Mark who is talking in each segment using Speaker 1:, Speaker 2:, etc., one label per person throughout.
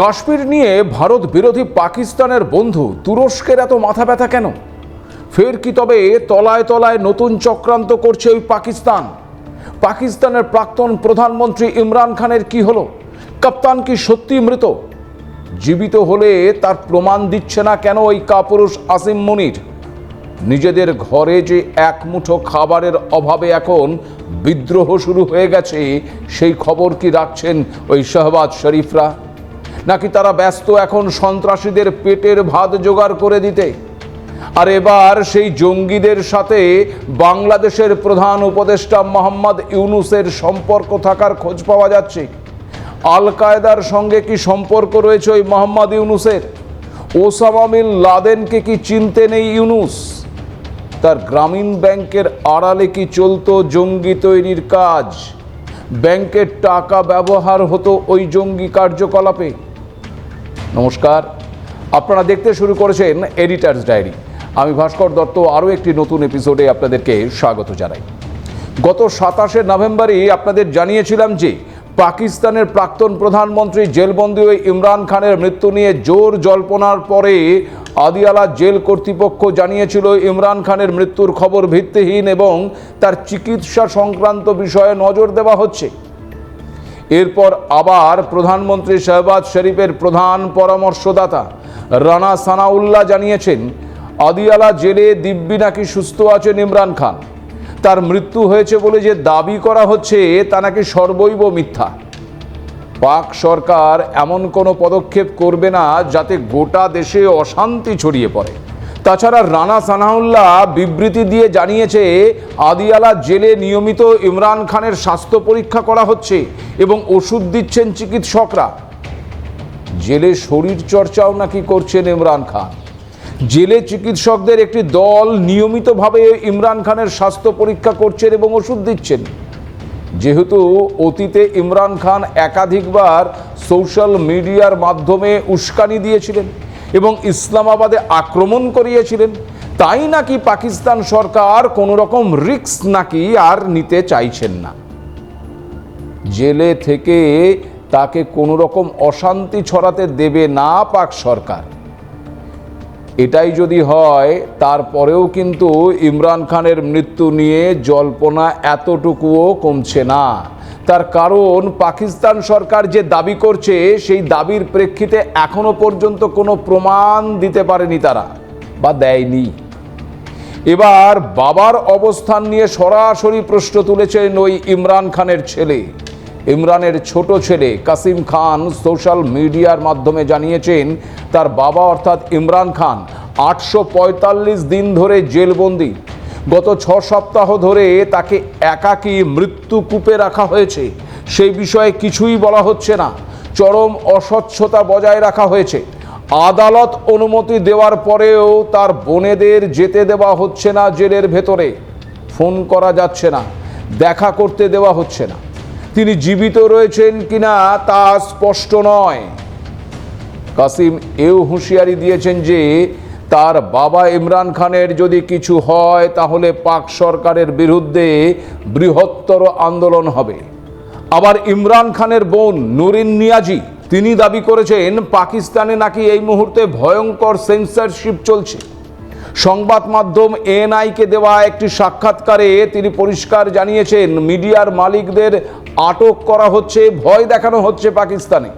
Speaker 1: কাশ্মীর নিয়ে ভারত বিরোধী পাকিস্তানের বন্ধু তুরস্কের এত মাথা ব্যথা কেন? ফের কি তবে তলায় তলায় নতুন চক্রান্ত করছে ওই পাকিস্তান? পাকিস্তানের প্রাক্তন প্রধানমন্ত্রী ইমরান খানের কি হলো? কাপ্তান কি সত্যি মৃত? জীবিত হলে তার প্রমাণ দিচ্ছে না কেন ওই কাপুরুষ আসিম মনির? নিজেদের ঘরে যে এক মুঠো খাবারের অভাবে এখন বিদ্রোহ শুরু হয়ে গেছে, সেই খবর কি রাখছেন ওই শাহবাজ শরীফরা? নাকি তারা ব্যস্ত এখন সন্ত্রাসীদের পেটের ভাত জোগাড় করে দিতে? আর এবার সেই জঙ্গিদের সাথে বাংলাদেশের প্রধান উপদেষ্টা মোহাম্মদ ইউনুসের সম্পর্ক থাকার খোঁজ পাওয়া যাচ্ছে। আল কায়দার সঙ্গে কি সম্পর্ক রয়েছে ওই মোহাম্মদ ইউনুসের? ওসামা লাদেনকে কি চিনতে নেই ইউনুস? তার গ্রামীণ ব্যাংকের আড়ালে কি চলতো জঙ্গি তৈরির কাজ? ব্যাংকের টাকা ব্যবহার হতো ওই জঙ্গি কার্যকলাপে? নমস্কার। আপনারা দেখতে শুরু করেছেন এডিটার্স ডায়েরি আমি ভাস্কর দত্ত, আরও একটি নতুন এপিসোডে আপনাদেরকে স্বাগত জানাই। গত সাতাশে নভেম্বরই আপনাদের জানিয়েছিলাম যে, পাকিস্তানের প্রাক্তন প্রধানমন্ত্রী জেলবন্দি ওই ইমরান খানের মৃত্যু নিয়ে জোর জল্পনার পরে আদিয়ালা জেল কর্তৃপক্ষ জানিয়েছিল ইমরান খানের মৃত্যুর খবর ভিত্তিহীন এবং তার চিকিৎসা সংক্রান্ত বিষয়ে নজর দেওয়া হচ্ছে। এরপর আবার প্রধানমন্ত্রী শাহবাজ শরীফের প্রধান পরামর্শদাতা রানা সানাউল্লাহ জানিয়েছেন, আদিয়ালা জেলে দিব্যি নাকি সুস্থ আছেন ইমরান খান। তার মৃত্যু হয়েছে বলে যে দাবি করা হচ্ছে, তা নাকি সর্বৈব মিথ্যা। পাক সরকার এমন কোনো পদক্ষেপ করবে না যাতে গোটা দেশে অশান্তি ছড়িয়ে পড়ে। তাছাড়া রানা সানাউল্লাহ বিবৃতি দিয়ে জানিয়েছে, আদিয়ালা জেলে নিয়মিত ইমরান খানের স্বাস্থ্য পরীক্ষা করা হচ্ছে এবং ওষুধ দিচ্ছেন চিকিৎসকরা। জেলে শরীর চর্চাও নাকি করছেন ইমরান খান। জেলে চিকিৎসকদের একটি দল নিয়মিতভাবে ইমরান খানের স্বাস্থ্য পরীক্ষা করছেন এবং ওষুধ দিচ্ছেন। যেহেতু অতীতে ইমরান খান একাধিকবার সোশ্যাল মিডিয়ার মাধ্যমে উস্কানি দিয়েছিলেন এবং ইসলামাবাদে আক্রমণ করিয়েছিলেন। তাই নাকি পাকিস্তান সরকার কোনো রকম রিস্ক নাকি আর নিতে চাইছেন না? জেলে থেকে তাকে কোনো রকম অশান্তি ছড়াতে দেবে না পাক সরকার। এটাই যদি হয়, তারপরেও কিন্তু ইমরান খানের মৃত্যু নিয়ে জল্পনা এতটুকুও কমছে না। তার কারণ, পাকিস্তান সরকার যে দাবি করছে, সেই দাবির প্রেক্ষিতে এখনও পর্যন্ত কোনো প্রমাণ দিতে পারেনি তারা, বা দেয়নি। এবার বাবার অবস্থান নিয়ে সরাসরি প্রশ্ন তুলেছেন ওই ইমরান খানের ছেলে। ইমরানের ছোট ছেলে কাসিম খান সোশ্যাল মিডিয়ার মাধ্যমে জানিয়েছেন, তার বাবা অর্থাৎ ইমরান খান আটশো পঁয়তাল্লিশ দিন ধরে জেলবন্দি। গত ছ সপ্তাহ ধরে তাকে একাকী মৃত্যু কূপে রাখা হয়েছে। সেই বিষয়ে কিছুই বলা হচ্ছে না। চরম অস্বচ্ছতা বজায় রাখা হয়েছে। আদালত অনুমতি দেওয়ার পরেও তার বোনেদের যেতে দেওয়া হচ্ছে না জেলের ভেতরে। ফোন করা যাচ্ছে না। দেখা করতে দেওয়া হচ্ছে না। তিনি জীবিত রয়েছেন কিনা তা স্পষ্ট নয়। কাসিম এও হুঁশিয়ারি দিয়েছেন যে তার বাবা ইমরান খানের যদি কিছু হয়, তাহলে পাক সরকারের বিরুদ্ধে বৃহত্তর আন্দোলন হবে। আবার ইমরান খানের বোন নুরিন নিয়াজি, তিনি দাবি করেছেন, পাকিস্তানে নাকি এই মুহূর্তে ভয়ঙ্কর সেন্সরশিপ চলছে। সংবাদ মাধ্যম এনআইকে দেওয়া একটি সাক্ষাৎকারে তিনি পরিষ্কার জানিয়েছেন, মিডিয়ার মালিকদের আটক করা হচ্ছে, ভয় দেখানো হচ্ছে পাকিস্তানে।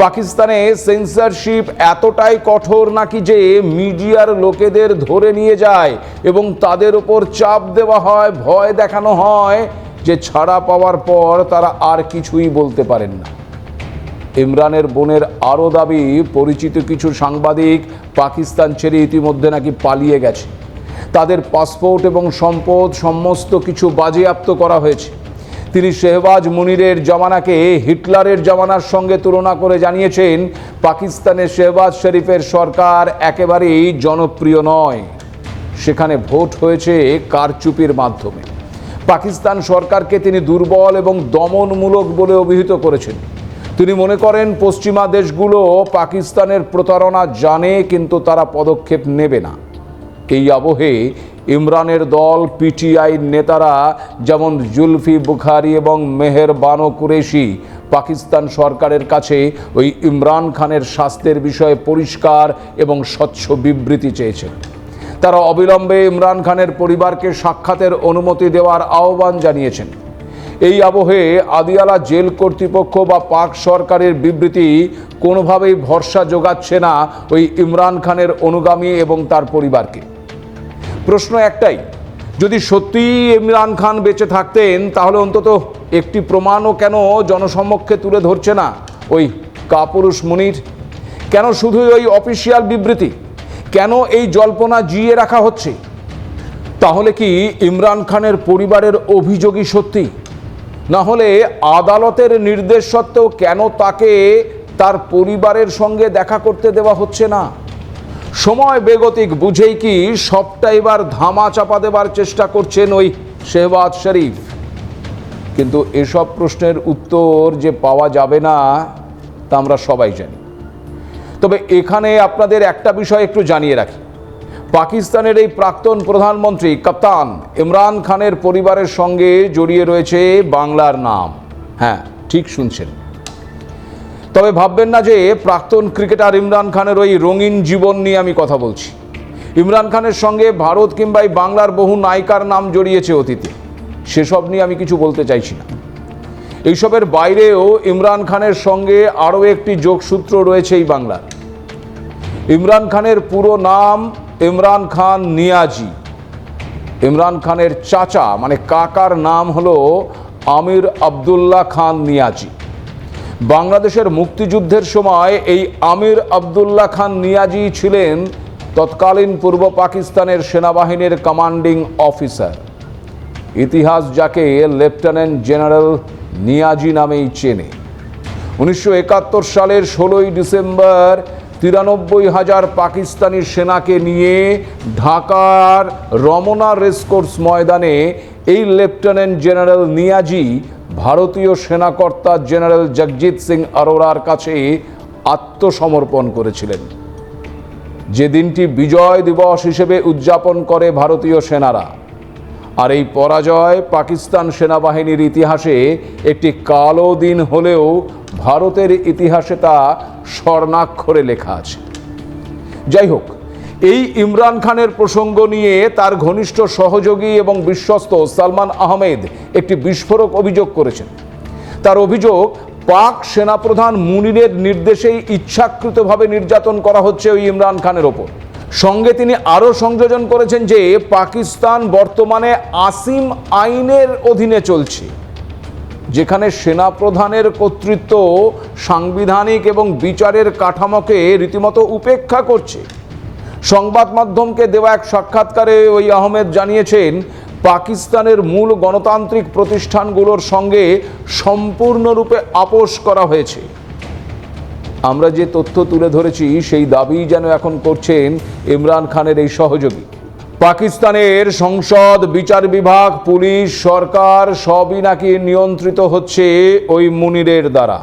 Speaker 1: পাকিস্তানে সেন্সরশিপ এতটাই কঠোর নাকি যে মিডিয়ার লোকেদের ধরে নিয়ে যায় এবং তাদের ওপর চাপ দেওয়া হয়, ভয় দেখানো হয় যে ছাড়া পাওয়ার পর তারা আর কিছুই বলতে পারেন না। ইমরানের বোনের আরও দাবি, পরিচিত কিছু সাংবাদিক পাকিস্তান ছেড়ে ইতিমধ্যে নাকি পালিয়ে গেছে। তাদের পাসপোর্ট এবং সম্পদ সমস্ত কিছু বাজেয়াপ্ত করা হয়েছে। তিনি শেহবাজ মুনিরের জমানাকে হিটলারের জমানার সঙ্গে তুলনা করে জানিয়েছেন, পাকিস্তানের শেহবাজ শরীফের সরকার একেবারেই জনপ্রিয় নয়। সেখানে ভোট হয়েছে কারচুপির মাধ্যমে। পাকিস্তান সরকারকে তিনি দুর্বল এবং দমনমূলক বলে অভিহিত করেছেন। তিনি মনে করেন, পশ্চিমা দেশগুলো পাকিস্তানের প্রতারণা জানে, কিন্তু তারা পদক্ষেপ নেবে না। এই আবহে ইমরানের দল, পিটিআই নেতারা যেমন জুলফি বুখারি এবং মেহের বানো কুরেশি, পাকিস্তান সরকারের কাছে ওই ইমরান খানের স্বাস্থ্যের বিষয়ে পরিষ্কার এবং স্বচ্ছ বিবৃতি চেয়েছেন তারা অবিলম্বে ইমরান খানের পরিবারকে সাক্ষাতের অনুমতি দেওয়ার আহ্বান জানিয়েছেন। এই আবহে আদিয়ালা জেল কর্তৃপক্ষ বা পাক সরকারের বিবৃতি কোনোভাবেই ভরসা যোগাচ্ছে না ওই ইমরান খানের অনুগামী এবং তার পরিবারকে। প্রশ্ন একটাই, যদি সত্যিই ইমরান খান বেঁচে থাকতেন, তাহলে অন্তত একটি প্রমাণও কেন জনসমক্ষে তুলে ধরছে না ওই কাপুরুষ মুনির? কেন শুধুই ওই অফিসিয়াল বিবৃতি? কেন এই জল্পনা জিয়ে রাখা হচ্ছে? তাহলে কি ইমরান খানের পরিবারের অভিযোগই সত্যি? না হলে আদালতের নির্দেশ সত্ত্বেও কেন তাকে তার পরিবারের সঙ্গে দেখা করতে দেওয়া হচ্ছে না? সময় বেগতিক, বুঝেই কি সবটা এবার ধামা চাপা দেবার চেষ্টা করছেন ওই শেহবাজ শরীফ। কিন্তু এসব প্রশ্নের উত্তর যে পাওয়া যাবে না, তা আমরা সবাই জানি। তবে এখানে আপনাদের একটা বিষয় একটু জানিয়ে রাখি। পাকিস্তানের এই প্রাক্তন প্রধানমন্ত্রী কাপ্তান ইমরান খানের পরিবারের সঙ্গে জড়িয়ে রয়েছে বাংলার নাম। হ্যাঁ ঠিক শুনছেন। তবে ভাববেন না যে প্রাক্তন ক্রিকেটার ইমরান খানের ওই রঙিন জীবন নিয়ে আমি কথা বলছি। ইমরান খানের সঙ্গে ভারত কিংবা এই বাংলার বহু নায়িকার নাম জড়িয়েছে অতীতে। সেসব নিয়ে আমি কিছু বলতে চাইছি না। এইসবের বাইরেও ইমরান খানের সঙ্গে আরও একটি যোগসূত্র রয়েছে এই বাংলার। ইমরান খানের পুরো নাম ইমরান খান নিয়াজি। ইমরান খানের চাচা মানে কাকার নাম হলো আমির আবদুল্লাহ খান নিয়াজি। বাংলাদেশের মুক্তিযুদ্ধের সময় এই আমির আবদুল্লাহ খান নিয়াজি ছিলেন তৎকালীন পূর্ব পাকিস্তানের সেনাবাহিনীর কমান্ডিং অফিসার ইতিহাস যাকে লেফটেন্যান্ট জেনারেল নিয়াজি নামেই চেনে। উনিশশো একাত্তর সালের ষোলোই ডিসেম্বর তিরানব্বই হাজার পাকিস্তানি সেনাকে নিয়ে ঢাকার রমনা রেসকোর্স ময়দানে এই লেফটেন্যান্ট জেনারেল নিয়াজি ভারতীয় সেনাকর্তা জেনারেল জগজিৎ সিং আরোরার কাছে আত্মসমর্পণ করেছিলেন। যে দিনটি বিজয় দিবস হিসেবে উদযাপন করে ভারতীয় সেনারা, আর এই পরাজয় পাকিস্তান সেনাবাহিনীর ইতিহাসে একটি কালো দিন হলেও ভারতের ইতিহাসে তা স্বর্ণাক্ষরে লেখা আছে। যাই হোক এই ইমরান খানের প্রসঙ্গ নিয়ে তার ঘনিষ্ঠ সহযোগী এবং বিশ্বস্ত সালমান আহমেদ একটি বিস্ফোরক অভিযোগ করেছেন। তার অভিযোগ, পাক সেনাপ্রধান মুনিরের নির্দেশেই ইচ্ছাকৃতভাবে নির্যাতন করা হচ্ছে ওই ইমরান খানের ওপর। সঙ্গে তিনি আরও সংযোজন করেছেন যে পাকিস্তান বর্তমানে আসিম আইনের অধীনে চলছে, যেখানে সেনাপ্রধানের কর্তৃত্ব সাংবিধানিক এবং বিচারের কাঠামোকে রীতিমতো উপেক্ষা করছে। সংবাদ মাধ্যমকে দেওয়া এক সাক্ষাৎকারে ওই আহমেদ জানিয়েছেন, পাকিস্তানের মূল গণতান্ত্রিক প্রতিষ্ঠানগুলোর সঙ্গে সম্পূর্ণরূপে আপোষ করা হয়েছে। আমরা যে তথ্য তুলে ধরেছি, সেই দাবি যেন এখন করছেন ইমরান খানের এই সহযোগী। পাকিস্তানের সংসদ, বিচার বিভাগ, পুলিশ, সরকার সবই নাকি নিয়ন্ত্রিত হচ্ছে ওই মুনিরের দ্বারা।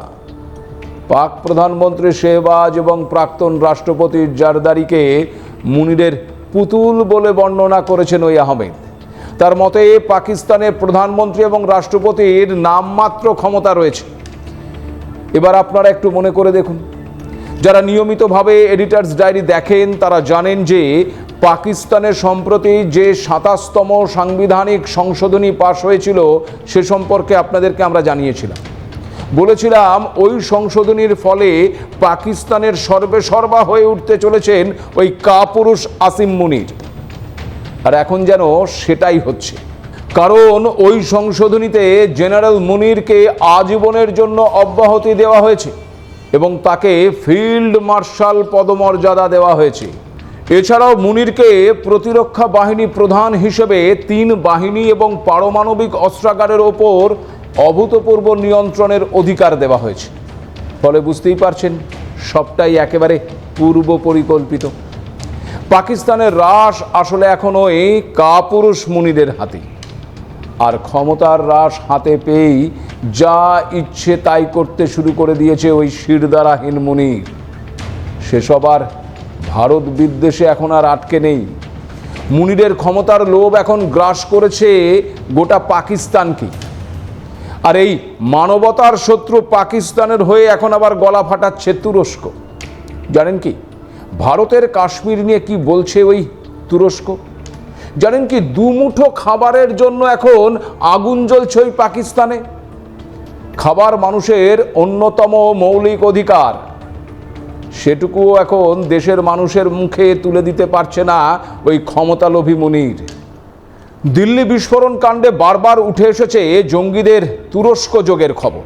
Speaker 1: পাক প্রধানমন্ত্রী শেহবাজ এবং প্রাক্তন রাষ্ট্রপতি জারদারিকে মুনিরের পুতুল বলে বর্ণনা করেছেন ওই আহমেদ। তার মতে পাকিস্তানের প্রধানমন্ত্রী এবং রাষ্ট্রপতির নামমাত্র ক্ষমতা রয়েছে। এবার আপনারা একটু মনে করে দেখুন। যারা নিয়মিতভাবে এডিটার্স ডায়েরি দেখেন, তারা জানেন যে পাকিস্তানের সম্প্রতি যে সাতাশতম সাংবিধানিক সংশোধনী পাশ হয়েছিল, সে সম্পর্কে আপনাদেরকে আমরা জানিয়েছিলাম। বলেছিলাম, ওই সংশোধনীর ফলে পাকিস্তানের সর্বে সর্বা হয়ে উঠতে চলেছেন ওই কাপুরুষ আসিম মুনির। আর এখন যেন সেটাই হচ্ছে। কারণ ওই সংশোধনীতে জেনারেল মুনিরকে আজীবনের জন্য অব্যাহতি দেওয়া হয়েছে এবং তাকে ফিল্ড মার্শাল পদমর্যাদা দেওয়া হয়েছে। এছাড়াও মুনিরকে প্রতিরক্ষা বাহিনী প্রধান হিসেবে তিন বাহিনী এবং পারমাণবিক অস্ত্রাগারের ওপর অভূতপূর্ব নিয়ন্ত্রণের অধিকার দেওয়া হয়েছে। ফলে বুঝতেই পারছেন, সবটাই একেবারে পূর্ব পরিকল্পিত পাকিস্তানের রাস আসলে এখন ওই কাপুরুষ মুনিদের হাতে আর ক্ষমতার রাস হাতে পেয়েই যা ইচ্ছে তাই করতে শুরু করে দিয়েছে ওই শিরদারাহীন মুনির। সেসব আর ভারত বিদ্বেষে এখন আর আটকে নেই। মুনিরের ক্ষমতার লোভ এখন গ্রাস করেছে গোটা পাকিস্তানকে আর এই মানবতার শত্রু পাকিস্তানের হয়ে এখন আবার গলা ফাটাচ্ছে তুরস্ক। জানেন কি? ভারতের কাশ্মীর নিয়ে কি বলছে ওই তুরস্ক? জানেন কি? দুমুঠো খাবারের জন্য এখন আগুন জ্বলছে ওই পাকিস্তানে। খাবার মানুষের অন্যতম মৌলিক অধিকার। সেটুকুও এখন দেশের মানুষের মুখে তুলে দিতে পারছে না ওই ক্ষমতালোভী মনির। দিল্লি বিস্ফোরণ কাণ্ডে বারবার উঠে এসেছে জঙ্গিদের তুরস্ক যোগের খবর।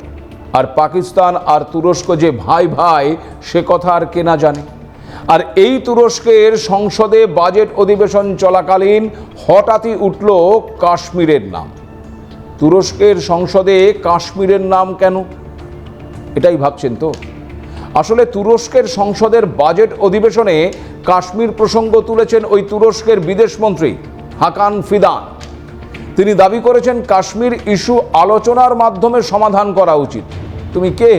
Speaker 1: আর পাকিস্তান আর তুরস্ক যে ভাই ভাই, সে কথা আর কেনা জানে। আর এই তুরস্কের সংসদে বাজেট অধিবেশন চলাকালীন হঠাৎই উঠল কাশ্মীরের নাম। তুরস্কের সংসদে কাশ্মীরের নাম কেন? এটাই ভাবছেন তো? আসলে তুরস্কের সংসদের বাজেট অধিবেশনে কাশ্মীর প্রসঙ্গ তুলেছেন ওই তুরস্কের বিদেশমন্ত্রী হাকান ফিদান। তিনি দাবি করেছেন কাশ্মীর ইস্যু আলোচনার মাধ্যমে সমাধান করা উচিত। তুমি কে?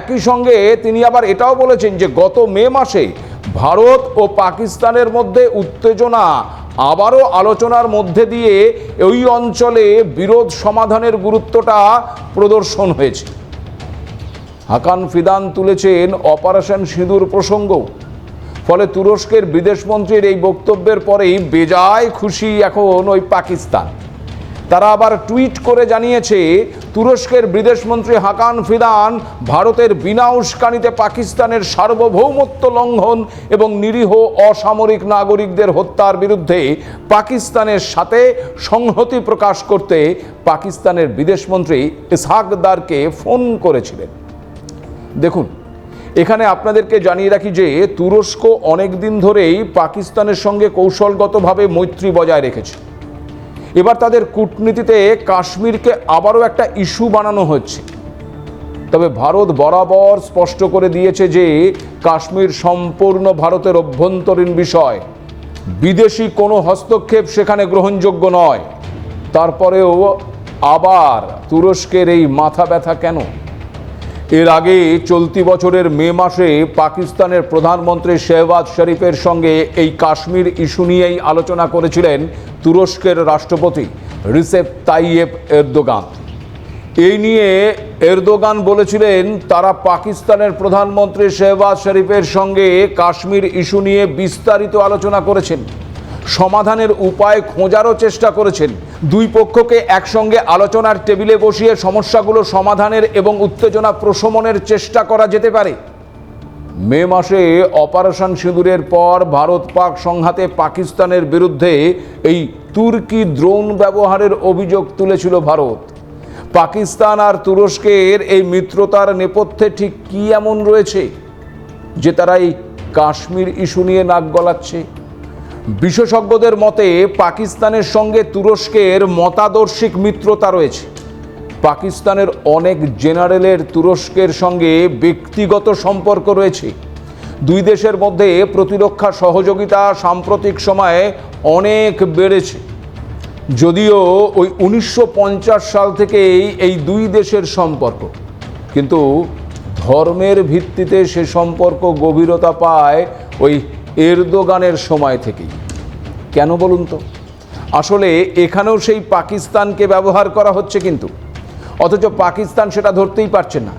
Speaker 1: একই সঙ্গে তিনি আবার এটাও বলেছেন যে গত মে মাসে ভারত ও পাকিস্তানের মধ্যে উত্তেজনা আবারও আলোচনার মধ্যে দিয়ে ওই অঞ্চলে বিরোধ সমাধানের গুরুত্বটা প্রদর্শন হয়েছে। হাকান ফিদান তুলেছেন অপারেশন সিঁদুর প্রসঙ্গ ফলে তুরস্কের বিদেশমন্ত্রীর এই বক্তব্যের পরেই বেজায় খুশি এখন ওই পাকিস্তান। তারা আবার টুইট করে জানিয়েছে, তুরস্কের বিদেশমন্ত্রী হাকান ফিদান ভারতের বিনা উস্কানিতে পাকিস্তানের সার্বভৌমত্ব লঙ্ঘন এবং নিরীহ অসামরিক নাগরিকদের হত্যার বিরুদ্ধে পাকিস্তানের সাথে সংহতি প্রকাশ করতে পাকিস্তানের বিদেশমন্ত্রী ইসহাকদারকে ফোন করেছিলেন। দেখুন এখানে আপনাদেরকে জানিয়ে রাখি যে তুরস্ক অনেক দিন ধরেই পাকিস্তানের সঙ্গে কৌশলগতভাবে মৈত্রী বজায় রেখেছে। এবার তাদের কূটনীতিতে কাশ্মীরকে আবারও একটা ইস্যু বানানো হচ্ছে। তবে ভারত বরাবর স্পষ্ট করে দিয়েছে যে কাশ্মীর সম্পূর্ণ ভারতের অভ্যন্তরীণ বিষয়। বিদেশি কোনো হস্তক্ষেপ সেখানে গ্রহণযোগ্য নয়। তারপরেও আবার তুরস্কের এই মাথা ব্যথা কেন? এর আগে চলতি বছরের মে মাসে পাকিস্তানের প্রধানমন্ত্রী শেহবাজ শরীফের সঙ্গে এই কাশ্মীর ইস্যু নিয়েই আলোচনা করেছিলেন তুরস্কের রাষ্ট্রপতি রিসেপ তাইয়েব এরদোগান। এই নিয়ে এরদোগান বলেছিলেন, তারা পাকিস্তানের প্রধানমন্ত্রী শেহবাজ শরীফের সঙ্গে কাশ্মীর ইস্যু নিয়ে বিস্তারিত আলোচনা করেছেন। সমাধানের উপায় খোঁজারও চেষ্টা করেছেন। দুই পক্ষকে একসঙ্গে আলোচনার টেবিলে বসিয়ে সমস্যাগুলো সমাধানের এবং উত্তেজনা প্রশমনের চেষ্টা করা যেতে পারে। মে মাসে অপারেশন সিঁদুরের পর ভারত পাক সংঘাতে পাকিস্তানের বিরুদ্ধে এই তুর্কি দ্রোণ ব্যবহারের অভিযোগ তুলেছিল ভারত। পাকিস্তান আর তুরস্কের এই মিত্রতার নেপথ্যে ঠিক কী এমন রয়েছে যে তারা এই কাশ্মীর ইস্যু নিয়ে নাক গলাচ্ছে? বিশেষজ্ঞদের মতে, পাকিস্তানের সঙ্গে তুরস্কের মতাদর্শিক মিত্রতা রয়েছে। পাকিস্তানের অনেক জেনারেলের তুরস্কের সঙ্গে ব্যক্তিগত সম্পর্ক রয়েছে। দুই দেশের মধ্যে প্রতিরক্ষা সহযোগিতা সাম্প্রতিক সময়ে অনেক বেড়েছে। যদিও ওই উনিশশো পঞ্চাশ সাল থেকেই এই দুই দেশের সম্পর্ক, কিন্তু ধর্মের ভিত্তিতে সে সম্পর্ক গভীরতা পায় ওই এরদোগানের সময় থেকেই। কেন বলুন তো? আসলে এখানেও সেই পাকিস্তানকে ব্যবহার করা হচ্ছে কিন্তু। অথচ পাকিস্তান সেটা ধরতেই পারছে না।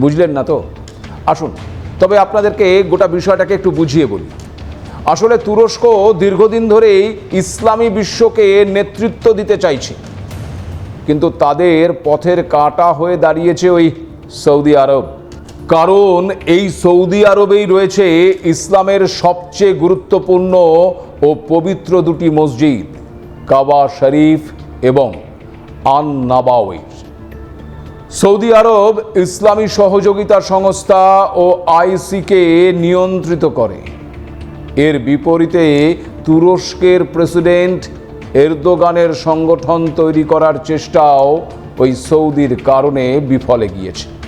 Speaker 1: বুঝলেন না তো? আসুন, তবে আপনাদেরকে গোটা বিষয়টাকে একটু বুঝিয়ে বলি। আসলে তুরস্ক দীর্ঘদিন ধরেই ইসলামী বিশ্বকে নেতৃত্ব দিতে চাইছে। কিন্তু তাদের পথের কাঁটা হয়ে দাঁড়িয়েছে ওই সৌদি আরব। কারণ এই সৌদি আরবেই রয়েছে ইসলামের সবচেয়ে গুরুত্বপূর্ণ ও পবিত্র দুটি মসজিদ, কাবা শরীফ এবং আন নাবাওয়ি সৌদি আরব ইসলামী সহযোগিতা সংস্থা ও আইসিকে নিয়ন্ত্রিত করে। এর বিপরীতে তুরস্কের প্রেসিডেন্ট এরদোগানের সংগঠন তৈরি করার চেষ্টাও ওই সৌদির কারণে বিফলে গিয়েছে।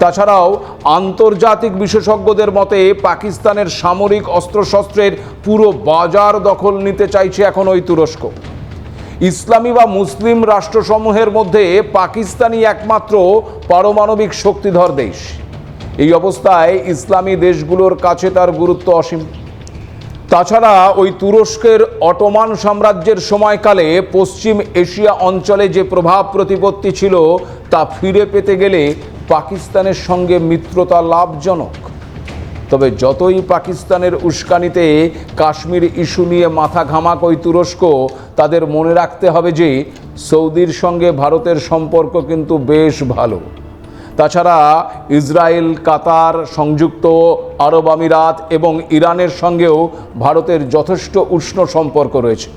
Speaker 1: তাছাড়াও আন্তর্জাতিক বিশেষজ্ঞদের মতে পাকিস্তানের সামরিক অস্ত্রশস্ত্রের পুরো বাজার দখল নিতে চাইছে এখন ওই তুরস্ক। ইসলামী বা মুসলিম রাষ্ট্রসমূহের মধ্যে পাকিস্তানই একমাত্র পারমাণবিক শক্তিধর দেশ। এই অবস্থায় ইসলামী দেশগুলোর কাছে তার গুরুত্ব অসীম। তাছাড়া ওই তুরস্কের অটোমান সাম্রাজ্যের সময়কালে পশ্চিম এশিয়া অঞ্চলে যে প্রভাব প্রতিপত্তি ছিল তা ফিরে পেতে গেলে পাকিস্তানের সঙ্গে মিত্রতা লাভজনক। তবে যতই পাকিস্তানের উস্কানিতে কাশ্মীর ইস্যু নিয়ে মাথা ঘামাক ওই তুরস্ক, তাদের মনে রাখতে হবে যে সৌদির সঙ্গে ভারতের সম্পর্ক কিন্তু বেশ ভালো। তাছাড়া ইসরায়েল, কাতার, সংযুক্ত আরব আমিরাত এবং ইরানের সঙ্গেও ভারতের যথেষ্ট উষ্ণ সম্পর্ক রয়েছে।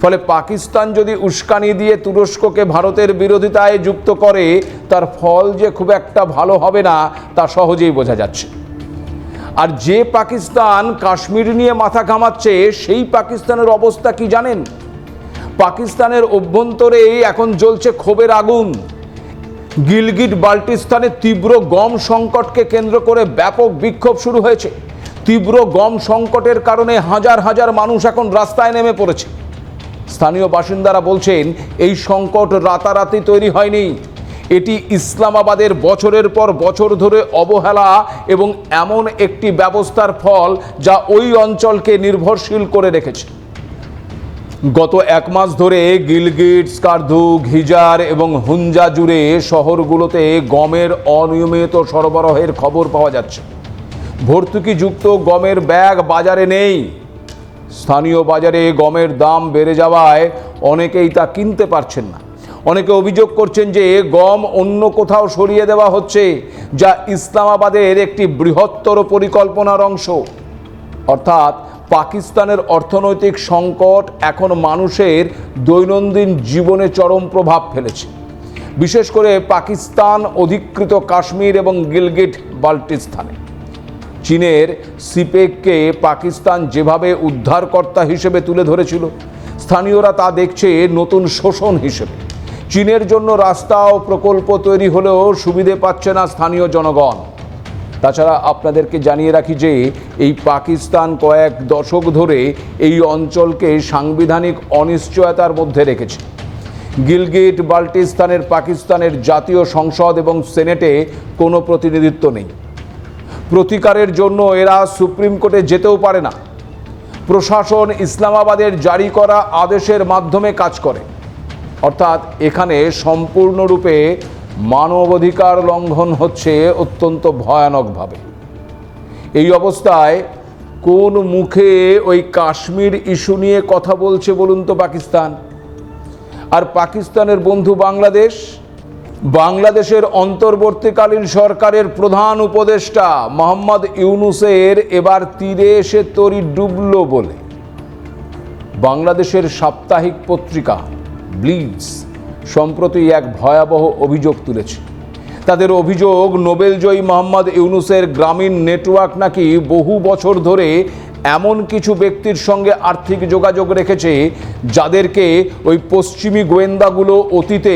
Speaker 1: ফলে পাকিস্তান যদি উস্কানি দিয়ে তুরস্ককে ভারতের বিরোধিতায় যুক্ত করে, তার ফল যে খুব একটা ভালো হবে না, তা সহজেই বোঝা যাচ্ছে। আর যে পাকিস্তান কাশ্মীর নিয়ে মাথা ঘামাচ্ছে, সেই পাকিস্তানের অবস্থা কি জানেন? পাকিস্তানের অভ্যন্তরেই এখন জ্বলছে ক্ষোভের আগুন। গিলগিট বাল্টিস্তানে তীব্র গম সংকটকে কেন্দ্র করে ব্যাপক বিক্ষোভ শুরু হয়েছে। তীব্র গম সংকটের কারণে হাজার হাজার মানুষ এখন রাস্তায় নেমে পড়েছে। স্থানীয় বাসিন্দারা বলছেন, এই সংকট রাতারাতি তৈরি হয়নি। এটি ইসলামাবাদের বছরের পর বছর ধরে অবহেলা এবং এমন একটি ব্যবস্থার ফল যা ওই অঞ্চলকে নির্ভরশীল করে রেখেছে। গত এক মাস ধরে গিলগিট, স্কার্দু, ঘিজার এবং হুঞ্জা জুড়ে শহরগুলোতে গমের অনিয়মিত সরবরাহের খবর পাওয়া যাচ্ছে। ভর্তুকিযুক্ত গমের ব্যাগ বাজারে নেই। স্থানীয় বাজারে গমের দাম বেড়ে যাওয়ায় অনেকেই তা কিনতে পারছেন না। অনেকে অভিযোগ করছেন যে গম অন্য কোথাও সরিয়ে দেওয়া হচ্ছে, যা ইসলামাবাদের একটি বৃহত্তর পরিকল্পনার অংশ। অর্থাৎ পাকিস্তানের অর্থনৈতিক সংকট এখন মানুষের দৈনন্দিন জীবনে চরম প্রভাব ফেলেছে। বিশেষ করে পাকিস্তান, অধিকৃত কাশ্মীর এবং গিলগিট বাল্টিস্তানে চীনের সিপেককে পাকিস্তান যেভাবে উদ্ধারকর্তা হিসেবে তুলে ধরেছিল, স্থানীয়রা তা দেখছে নতুন শোষণ হিসেবে। চীনের জন্য রাস্তা ও প্রকল্প তৈরি হলেও সুবিধে পাচ্ছে না স্থানীয় জনগণ। তাছাড়া আপনাদেরকে জানিয়ে রাখি যে, এই পাকিস্তান কয়েক দশক ধরে এই অঞ্চলকে সাংবিধানিক অনিশ্চয়তার মধ্যে রেখেছে। গিলগিট বাল্টিস্তানের পাকিস্তানের জাতীয় সংসদ এবং সেনেটে কোনো প্রতিনিধিত্ব নেই। প্রতিকারের জন্য এরা সুপ্রিম কোর্টে যেতেও পারে না। প্রশাসন ইসলামাবাদের জারি করা আদেশের মাধ্যমে কাজ করে। অর্থাৎ এখানে সম্পূর্ণরূপে মানবাধিকার লঙ্ঘন হচ্ছে অত্যন্ত ভয়ানকভাবে। এই অবস্থায় কোন মুখে ওই কাশ্মীর ইস্যু নিয়ে কথা বলছে বলুন তো পাকিস্তান। আর পাকিস্তানের বন্ধু বাংলাদেশ বাংলাদেশের অন্তর্বর্তীকালীন সরকারের প্রধান উপদেষ্টা মোহাম্মদ ইউনুসের এবার তীরে এসে তরি ডুবল বলে। বাংলাদেশের সাপ্তাহিক পত্রিকা ব্লিডস সম্প্রতি এক ভয়াবহ অভিযোগ তুলেছে। তাদের অভিযোগ, নোবেলজয়ী মোহাম্মদ ইউনুসের গ্রামীণ নেটওয়ার্ক নাকি বহু বছর ধরে এমন কিছু ব্যক্তির সঙ্গে আর্থিক যোগাযোগ রেখেছে, যাদেরকে ওই পশ্চিমী গোয়েন্দাগুলো অতীতে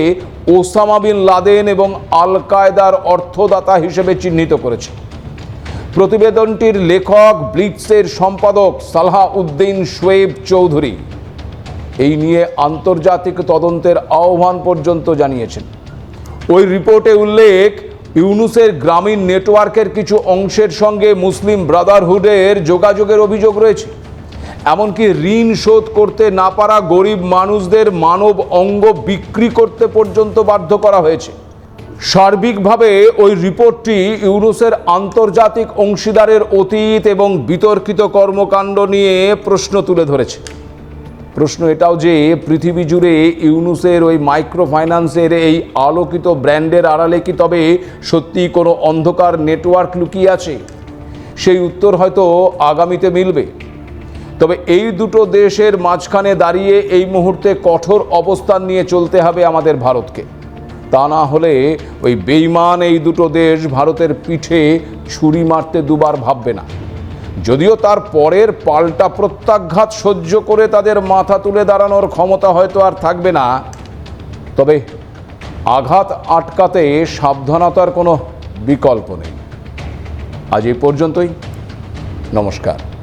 Speaker 1: ওসামা বিন লাদেন এবং আল কায়দার অর্থদাতা হিসেবে চিহ্নিত করেছে। প্রতিবেদনটির লেখক ব্লিটসের সম্পাদক সালহা উদ্দিন শোয়েব চৌধুরী এই নিয়ে আন্তর্জাতিক তদন্তের আহ্বান পর্যন্ত জানিয়েছেন। ওই রিপোর্টে উল্লেখ, ইউনুসের গ্রামীণ নেটওয়ার্কের কিছু অংশের সঙ্গে মুসলিম ব্রাদারহুডের যোগাযোগের অভিযোগ রয়েছে। এমনকি ঋণ শোধ করতে না পারা গরিব মানুষদের মানব অঙ্গ বিক্রি করতে পর্যন্ত বাধ্য করা হয়েছে। সার্বিকভাবে ওই রিপোর্টটি ইউনুসের আন্তর্জাতিক অংশীদারের অতীত এবং বিতর্কিত কর্মকাণ্ড নিয়ে প্রশ্ন তুলে ধরেছে। প্রশ্ন এটাও যে পৃথিবী জুড়ে ইউনুসের ওই মাইক্রো ফাইন্যান্সের এই আলোকিত ব্র্যান্ডের আড়ালে কি তবে সত্যি কোনো অন্ধকার নেটওয়ার্ক লুকিয়ে আছে? সেই উত্তর হয়তো আগামীতে মিলবে। তবে এই দুটো দেশের মাঝখানে দাঁড়িয়ে এই মুহূর্তে কঠোর অবস্থান নিয়ে চলতে হবে আমাদের ভারতকে। তা না হলে ওই বেইমান এই দুটো দেশ ভারতের পিঠে ছুরি মারতে দুবার ভাববে না। যদিও তার পরের পাল্টা প্রত্যাঘাত সহ্য করে তাদের মাথা তুলে দাঁড়ানোর ক্ষমতা হয়তো আর থাকবে না। তবে আঘাত আটকাতে সাবধানতার কোনো বিকল্প নেই। আজ এই পর্যন্তই। নমস্কার।